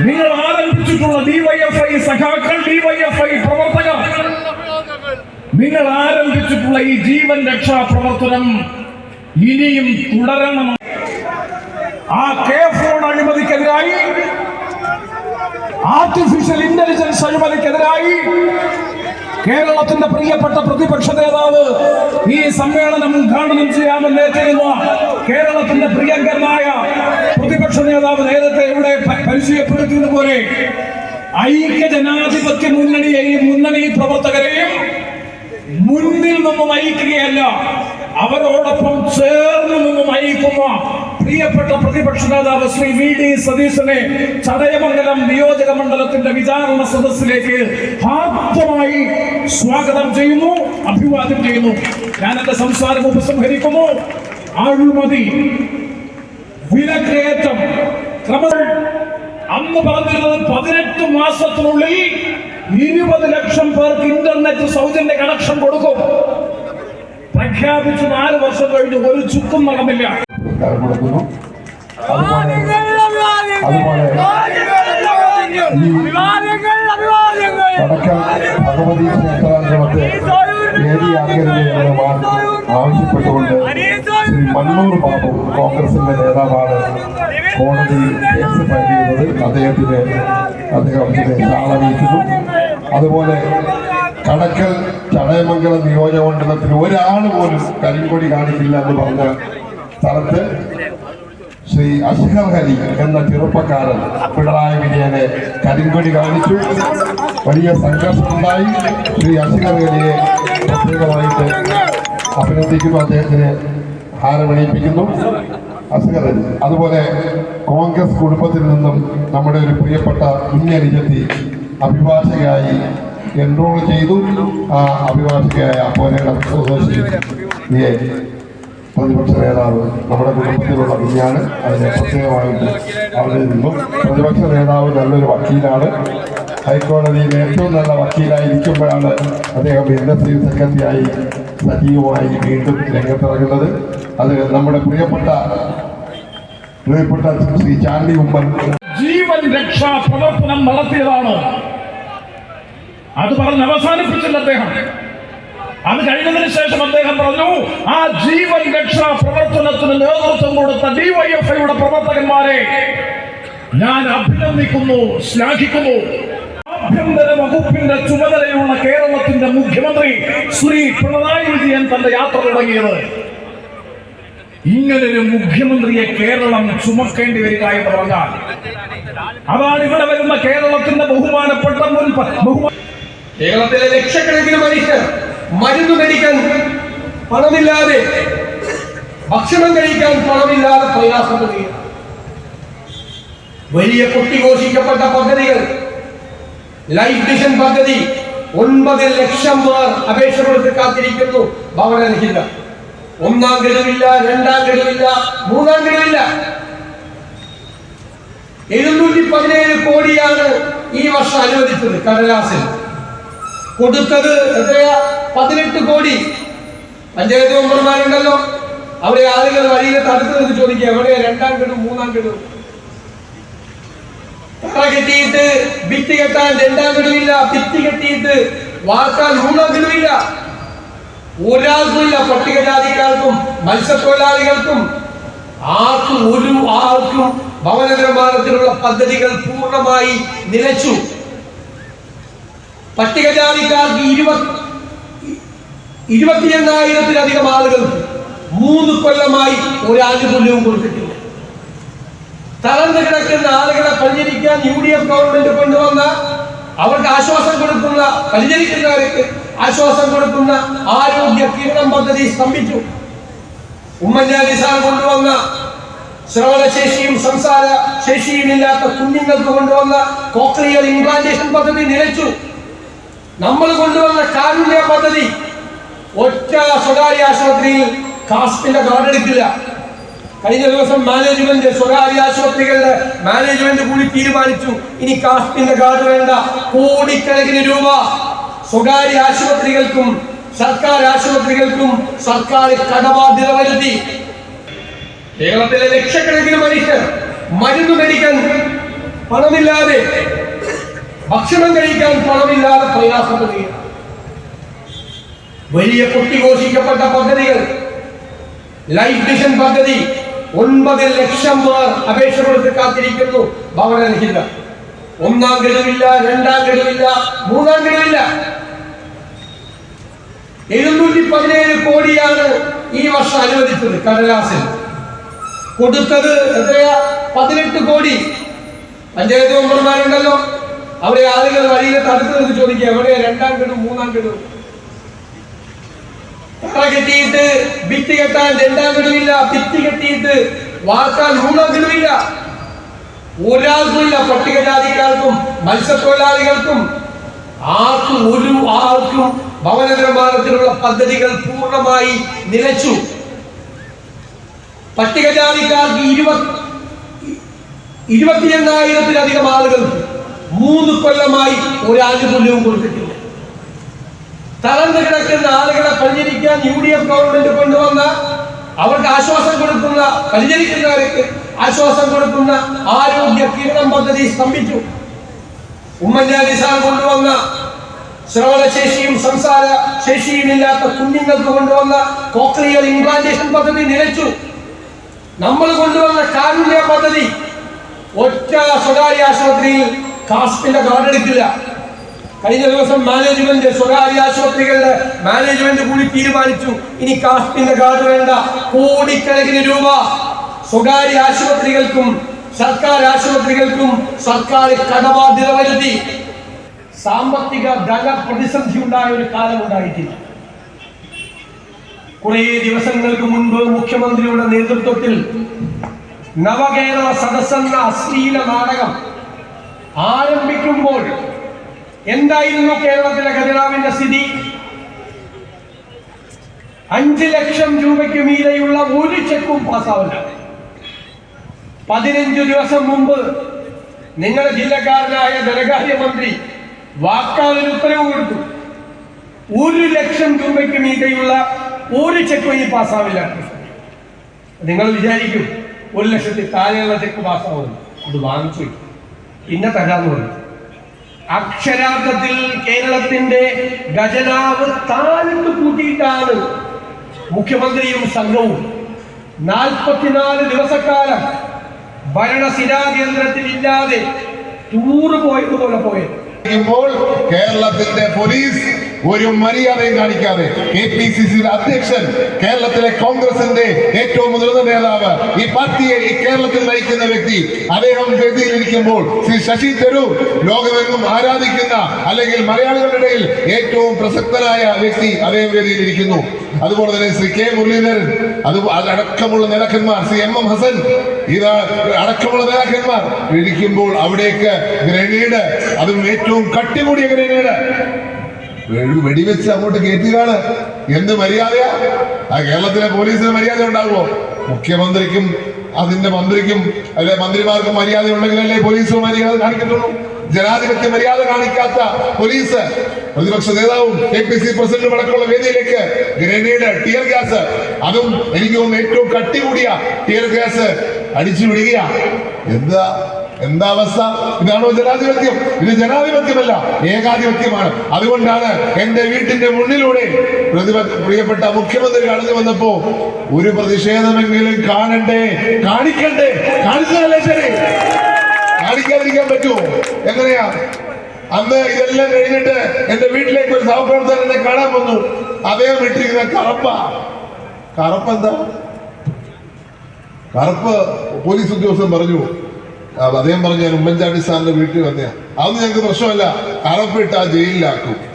നിങ്ങൾ ആരംഭിച്ചിട്ടുള്ള ഡിവൈഎഫ്ഐ സഖാക്കൾ ഡിവൈഎഫ്ഐ പ്രവർത്തകർ. നിങ്ങൾ ആരംഭിച്ചിട്ടുള്ള ഈ ജീവൻ രക്ഷാ പ്രവർത്തനം ഇനിയും തുടരണം. ആ കെ ഫോൺ അഴിമതിക്കെതിരായി ആർട്ടിഫിഷ്യൽ ഇന്റലിജൻസ് അഴിമതിക്കെതിരായി കേരളത്തിന്റെ പ്രിയപ്പെട്ട പ്രതിപക്ഷ നേതാവ് ഈ സമ്മേളനം ഉദ്ഘാടനം ചെയ്യാമെന്ന് ഏറ്റിരുന്ന കേരളത്തിന്റെ പ്രിയങ്കരനായ പ്രതിപക്ഷ നേതാവ് നേരത്തെ ഇവിടെ പരിചയപ്പെടുത്തിയത് പോലെ ഐക്യ ജനാധിപത്യ മുന്നണിയെയും മുന്നണി പ്രവർത്തകരെയും മുന്നിൽ നിന്നും നയിക്കുകയല്ല അവരോടൊപ്പം ചേർന്ന് നിന്നും നയിക്കുന്ന പ്രിയപ്പെട്ട പ്രതിപക്ഷ നേതാവ് ശ്രീ വി ഡി സതീശനെ ചടയമംഗലം നിയോജക മണ്ഡലത്തിന്റെ വിചാരണ സദസ്സിലേക്ക് ഹാർദ്ദമായി സ്വാഗതം ചെയ്യുന്നു അഭിവാദ്യം ചെയ്യുന്നു. ഞാൻ എന്റെ സംസാരം ഉപസംഹരിക്കുന്നു. അഴിമതി വിലക്കയറ്റം. ക്രമ അന്ന് പറഞ്ഞിരുന്നത് പതിനെട്ട് മാസത്തിനുള്ളിൽ ഇരുപത് ലക്ഷം പേർക്ക് ഇന്റർനെറ്റ് സൗജന്യ കണക്ഷൻ കൊടുക്കും. പ്രഖ്യാപിച്ചു നാല് വർഷം കഴിഞ്ഞ് ഒരു ചുക്കും നടന്നില്ല. അതുപോലെ ഭഗവതി ക്ഷേത്രാശ്രമത്തെ വേദിയാക്കരുത് എന്ന് മാ- ആവശ്യപ്പെട്ടുകൊണ്ട് ശ്രീ മണ്ണൂർ ബാബു കോൺഗ്രസിന്റെ നേതാവാണ് കോടതിയിൽ കേസ് ഫയൽ ചെയ്തത് അദ്ദേഹത്തിന് അദ്ദേഹം ഇതിനെ അതുപോലെ കടക്കൽ ചടയമംഗലം നിയോജകമണ്ഡലത്തിൽ ഒരാൾ പോലും കരിങ്കൊടി കാണിക്കില്ല എന്ന് പറഞ്ഞ സ്ഥലത്ത് ശ്രീ അഷ്റഫ് ഹരി എന്ന ചെറുപ്പക്കാരൻ പിണറായി വിജയനെ കരിങ്കൊടി കാണിച്ചു. വലിയ സംഘർഷമുണ്ടായി. ശ്രീ അഷ്റഫ് ഹരിയെ പ്രത്യേകമായിട്ട് അഭിനന്ദിക്കുന്നു. അദ്ദേഹത്തിന് ഹാരമണിയിപ്പിക്കുന്നു. അസ്ഹർ അതുപോലെ കോൺഗ്രസ് കുടുംബത്തിൽ നിന്നും നമ്മുടെ ഒരു പ്രിയപ്പെട്ട കുഞ്ഞനുജത്തി അഭിഭാഷകയായി എൻറോൾ ചെയ്തു. ആ അഭിഭാഷകയായ അപ്പോലയുടെ സ്വദേശിയെ പ്രതിപക്ഷ നേതാവ് നമ്മുടെ കുടുംബത്തിലുള്ള കുഞ്ഞാണ്. അതിനെ പ്രത്യേകമായിട്ട് അവിടെ നിന്നു പ്രതിപക്ഷ നേതാവ് നല്ലൊരു വക്കീലാണ്. ഹൈക്കോടതിയിൽ ഏറ്റവും നല്ല വക്കീലായിരിക്കുമ്പോഴാണ് അദ്ദേഹം ഇൻഡസ്ട്രിയൽ സെക്രട്ടറിയായി സജീവമായി വീണ്ടും രംഗത്തിറങ്ങുന്നത്. അത് നമ്മുടെ പ്രിയപ്പെട്ട പ്രിയപ്പെട്ട ശ്രീ ചാണ്ടി ഉമ്മൻ. ജീവൻ രക്ഷാ പ്രവർത്തനം നടത്തിയതാണ്. അത് പറഞ്ഞ് അവസാനിപ്പിച്ചില്ല അദ്ദേഹം. അത് കഴിഞ്ഞതിന് ശേഷം അദ്ദേഹം പറഞ്ഞു ആ ജീവൻ രക്ഷാ പ്രവർത്തനത്തിന് നേതൃത്വം കൊടുത്ത ഡിവൈഎഫ്ഐയുടെ പ്രവർത്തകന്മാരെ ഞാൻ അഭിനന്ദിക്കുന്നു ശ്ലാഘിക്കുന്നു ആഭ്യന്തര വകുപ്പിന്റെ ചുമതലയുള്ള കേരളത്തിന്റെ മുഖ്യമന്ത്രി ശ്രീ പിണറായി വിജയൻ തന്റെ യാത്ര തുടങ്ങിയത്. ഇങ്ങനൊരു മുഖ്യമന്ത്രിയെ കേരളം ചുമക്കേണ്ടി വരിക എന്ന് പറഞ്ഞാൽ അതാണ് ഇവിടെ വരുന്ന കേരളത്തിന്റെ ബഹുമാനപ്പെട്ട മുൻ കേരളത്തിലെ ലക്ഷക്കണക്കിന് മനുഷ്യർ മരുന്ന് മേടിക്കാൻ പണമില്ലാതെ ഭക്ഷണം കഴിക്കാൻ പണമില്ലാതെ പ്രയാസപ്പെടുകയാണ് വലിയ കൊട്ടിഘോഷിക്കപ്പെട്ട പദ്ധതികൾ ലൈഫ് മിഷൻ പദ്ധതി ഒൻപത് ലക്ഷം പേർ അപേക്ഷ കൊടുത്ത് കാത്തിരിക്കുന്നു ഭവനരഹിത ഒന്നാം ഗഡുവില്ല രണ്ടാം ഗഡുവില്ല മൂന്നാം ഗഡുവില്ല. എഴുന്നൂറ്റി പതിനേഴ് കോടിയാണ് ഈ വർഷം അനുവദിച്ചത് കടലാസിൽ. കൊടുത്തത് എത്രയാ? പതിനെട്ട് കോടി. പഞ്ചായത്ത് മെമ്പർമാരുണ്ടല്ലോ. അവിടെ ആളുകൾ വഴിയിൽ തടുത്തു നിന്ന് ചോദിക്കുക എവിടെയാ? രണ്ടാം കെടും മൂന്നാം കെടും കെട്ടിയിട്ട് ഭിത്തി കെട്ടാൻ രണ്ടാം ഗഡുവില്ല ഭിത്തി കെട്ടിയിട്ട് വാർക്കാൻ മൂന്നാം ഗഡുവില്ല ഒരാൾക്കുമില്ല പട്ടികജാതിക്കാർക്കും മത്സ്യത്തൊഴിലാളികൾക്കും. ആർക്കും ഒരു ആർക്കും ഭവന നിർമ്മാണത്തിനുള്ള പദ്ധതികൾ പൂർണമായി നിലച്ചു. പട്ടികജാതിക്കാർക്ക് ഇരുപത്തി എണ്ണായിരത്തിലധികം ആളുകൾക്ക് മൂന്ന് കൊല്ലമായി ഒരു ആനുകൂല്യവും കൊടുത്തിട്ടില്ല. തളർന്നു കിടക്കുന്ന ആളുകളെ പരിചരിക്കാൻ യു ഡി എഫ് ഗവൺമെന്റ് കൊണ്ടുവന്ന അവർക്ക് ആശ്വാസം കൊടുക്കുന്ന പരിചരിക്കുന്നവർക്ക് ആശ്വാസം കൊടുക്കുന്ന ആരോഗ്യ കിരണം പദ്ധതി സ്തംഭിച്ചു. ഉമ്മൻചാണ്ടി സാർ കൊണ്ടുവന്ന ശ്രവണശേഷിയും സംസാര ശേഷിയും ഇല്ലാത്ത കുഞ്ഞുങ്ങൾക്ക് കൊണ്ടുവന്ന കോക്ലിയർ ഇംപ്ലാന്റേഷൻ പദ്ധതി നിലച്ചു. നമ്മൾ കൊണ്ടുവന്ന കാരുണ്യ പദ്ധതി ഒറ്റ സ്വകാര്യ ആശുപത്രിയിൽ കാസ്റ്റിന്റെ കാർഡ് എടുക്കില്ല. കഴിഞ്ഞ ദിവസം മാനേജ്മെന്റ് സ്വകാര്യ ആശുപത്രികളുടെ മാനേജ്മെന്റ് കൂടി തീരുമാനിച്ചു. ഇനി കാസ്റ്റിന്റെ കാർഡ് വേണ്ട. കോടിക്കണക്കിന് രൂപ സ്വകാര്യ ആശുപത്രികൾക്കും സർക്കാർ ആശുപത്രികൾക്കും സർക്കാർ കടബാധ്യത വരുത്തി. കേരളത്തിലെ ലക്ഷക്കണക്കിന് മനുഷ്യർ മരുന്ന് മേടിക്കാൻ പണമില്ലാതെ ഭക്ഷണം കഴിക്കാൻ പണമില്ലാതെ പ്രയാസപ്പെടുകയാണ് വലിയ കുട്ടിഘോഷിക്കപ്പെട്ട പദ്ധതികൾ ലൈഫ് മിഷൻ പദ്ധതി ഒൻപത് ലക്ഷം പേർ അപേക്ഷ കൊടുത്ത് കാത്തിരിക്കുന്നു ഭവനരഹിത ഒന്നാം ഗഡുവില്ല രണ്ടാം ഗഡുവില്ല മൂന്നാം ഗഡുവില്ല. എഴുന്നൂറ്റി പതിനേഴ് കോടിയാണ് ഈ വർഷം അനുവദിച്ചത് കടലാസിൽ. കൊടുത്തത് എത്രയാ? പതിനെട്ട് കോടി. പഞ്ചായത്ത് മെമ്പർമാരുണ്ടല്ലോ. അവരെ ആളുകൾ വഴിയിൽ തടുത്ത് നിർത്തി ചോദിക്കുക. എവിടെ? രണ്ടാം ഗഡു മൂന്നാം ഗഡു തറ കെട്ടിയിട്ട് ഭിത്തി കെട്ടാൻ രണ്ടാം ഗഡുവില്ല ഭിത്തി കെട്ടിയിട്ട് വാർക്കാൻ മൂന്നാം ഗഡുവില്ല ഒരാൾക്കുമില്ല. പട്ടികജാതിക്കാർക്കും മത്സ്യത്തൊഴിലാളികൾക്കും ആർക്കും ഒരു ആൾക്കും ഭവന നിർമ്മാണത്തിനുള്ള പദ്ധതികൾ പൂർണമായി നിലച്ചു. പട്ടികജാതിക്കാർക്ക് ഇരുപത്തി ഇരുപത്തി എണ്ണായിരത്തിലധികം ആളുകൾക്ക് മൂന്ന് കൊല്ലമായി ഒരു ആനുകൂല്യവും കൊടുത്തിട്ടില്ല. തളർന്നു കിടക്കുന്ന ആളുകളെ പരിചരിക്കാൻ യു ഡി എഫ് ഗവൺമെന്റ് കൊണ്ടുവന്ന അവർക്ക് ആശ്വാസം കൊടുക്കുന്ന പരിചരിക്കുന്നവർക്ക് ആശ്വാസം കൊടുക്കുന്ന ആരോഗ്യ കിരണം പദ്ധതി സ്തംഭിച്ചു. ഉമ്മൻചാണ്ടി സാർ കൊണ്ടുവന്ന ശ്രവണശേഷിയും സംസാര ശേഷിയും ഇല്ലാത്ത കുഞ്ഞുങ്ങൾക്ക് കൊണ്ടുവന്ന കോക്ലിയർ ഇംപ്ലാന്റേഷൻ പദ്ധതി നിലച്ചു. നമ്മൾ കൊണ്ടുവന്ന കാരുണ്യ പദ്ധതി ഒറ്റ സ്വകാര്യ ആശുപത്രിയിൽ കാസ്റ്റിന്റെ കാർഡ് എടുക്കില്ല. കഴിഞ്ഞ ദിവസം മാനേജ്മെന്റ് സ്വകാര്യ ആശുപത്രികളുടെ മാനേജ്മെന്റ് കൂടി തീരുമാനിച്ചു. ഇനി കാസ്റ്റിന്റെ കാർഡ് വേണ്ട. കോടിക്കണക്കിന് രൂപ സ്വകാര്യ ആശുപത്രികൾക്കും സർക്കാർ ആശുപത്രികൾക്കും സർക്കാർ കടബാധ്യത വരുത്തി. സാമ്പത്തിക ധന പ്രതിസന്ധി ഉണ്ടായ ഒരു കാലം ഉണ്ടായിട്ടില്ല. കുറേ ദിവസങ്ങൾക്ക് മുൻപ് മുഖ്യമന്ത്രിയുടെ നേതൃത്വത്തിൽ നവകേരള സദസ്സെന്ന അശ്ലീല നാടകം ആരംഭിക്കുമ്പോൾ എന്തായിരുന്നു കേരളത്തിലെ ഖജനാവിന്റെ സ്ഥിതി? അഞ്ച് ലക്ഷം രൂപയ്ക്ക് മീതെയുള്ള ഒരു ചെക്കും പാസ്സാവില്ല. പതിനഞ്ചു ദിവസം മുമ്പ് നിങ്ങളുടെ ജില്ലക്കാരനായ ധനകാര്യമന്ത്രി വാക്കാലൊരു ഉത്തരവ് കൊടുത്തു. ഒരു ലക്ഷം രൂപയ്ക്ക് മീതെയുള്ള ഒരു ചെക്ക് ഈ പാസ്സാവില്ല. നിങ്ങൾ വിചാരിക്കും ഒരു ലക്ഷത്തിൽ താഴെയുള്ള ചെക്ക് പാസ്സാവുന്നു അത് വാങ്ങിച്ചു. പിന്നെ തരാന്ന് പറഞ്ഞു. അക്ഷരാർത്ഥത്തിൽ കേരളത്തിന്റെ ഖജനാവ് താഴ്ത്തു കൂട്ടിയിട്ടാണ് മുഖ്യമന്ത്രിയും സംഘവും. നാൽപ്പത്തിനാല് ദിവസക്കാലം ഭരണസിരാ കേന്ദ്രത്തിൽ ഇല്ലാതെ ടൂറ് പോയതുപോലെ പോയത്. ഇപ്പോൾ കേരളത്തിന്റെ പോലീസ് ഒരു മര്യാദയും കാണിക്കാതെ കെ പി സി സിയുടെ അധ്യക്ഷൻ കേരളത്തിലെ കോൺഗ്രസിന്റെ ഏറ്റവും മുതിർന്ന നേതാവ് ഈ പാർട്ടിയെ ഈ കേരളത്തിൽ നയിക്കുന്ന വ്യക്തി അദ്ദേഹം വേദിയിലിരിക്കുമ്പോൾ ശ്രീ ശശി തരൂർ ലോകമെങ്ങും ആരാധിക്കുന്ന അല്ലെങ്കിൽ മലയാളികളുടെ ഇടയിൽ ഏറ്റവും പ്രസക്തനായ വ്യക്തി അദ്ദേഹം വേദിയിലിരിക്കുന്നു അതുപോലെ തന്നെ ശ്രീ കെ മുരളീധരൻ അത് അടക്കമുള്ള നേതാക്കന്മാർ ശ്രീ എം എം ഹസൻ ഇതാ അടക്കമുള്ള നേതാക്കന്മാർ ഇരിക്കുമ്പോൾ അവിടേക്ക് ഗ്രനേഡ് അതും ഏറ്റവും കട്ടികൂടിയ ഗ്രനേഡ് വെടിവെച്ച് അങ്ങോട്ട് കയറ്റുകയാണ് എന്ത് മര്യാദയാ? ആ കേരളത്തിലെ പോലീസിന് മര്യാദ ഉണ്ടാകുമോ മുഖ്യമന്ത്രിക്കും അതിന്റെ മന്ത്രിക്കും അല്ലെ മന്ത്രിമാർക്കും മര്യാദ ഉണ്ടെങ്കിലല്ലേ പോലീസ് മര്യാദ കാണിക്കത്തുള്ളൂ? ജനാധിപത്യ മര്യാദ കാണിക്കാത്ത പോലീസ്. പ്രതിപക്ഷ നേതാവും കെ പി സി പ്രസിഡന്റും അടക്കമുള്ള വേദിയിലേക്ക് ഗ്രനേഡ് ടിയർ ഗ്യാസ്. അതും എനിക്ക് തോന്നുന്നു ഏറ്റവും കട്ടി കൂടിയ ടിയർ ഗ്യാസ് അടിച്ചു വിടുകയാ എന്താ? എന്താ അവസ്ഥ? ഇതാണോ ജനാധിപത്യം? ഇത് ജനാധിപത്യമല്ല ഏകാധിപത്യമാണ്. അതുകൊണ്ടാണ് എന്റെ വീട്ടിന്റെ മുന്നിലൂടെ പ്രിയപ്പെട്ട മുഖ്യമന്ത്രി കടന്നു വന്നപ്പോ ഒരു പ്രതിഷേധമെങ്കിലും കാണണ്ടേ? കാണിക്കണ്ടേ? കാണിച്ചതല്ലേ ശരി? കാണിക്കാതിരിക്കാൻ പറ്റുമോ? എങ്ങനെയാ? അന്ന് ഇതെല്ലാം കഴിഞ്ഞിട്ട് എന്റെ വീട്ടിലേക്ക് ഒരു സഹപ്രവർത്തകൻ എന്നെ കാണാൻ വന്നു. അദ്ദേഹം ഇട്ടിരിക്കുന്ന കറപ്പ. കറപ്പ് എന്താ കറുപ്പ് പോലീസ് ഉദ്യോഗസ്ഥൻ പറഞ്ഞു അദ്ദേഹം പറഞ്ഞു ഞാൻ ഉമ്മൻചാണ്ടി സാറിന്റെ വീട്ടിൽ വന്നയാ അതൊന്നും ഞങ്ങൾക്ക് പ്രശ്നമല്ല. അറപ്പിട്ട് ആ ജയിലിലാക്കും.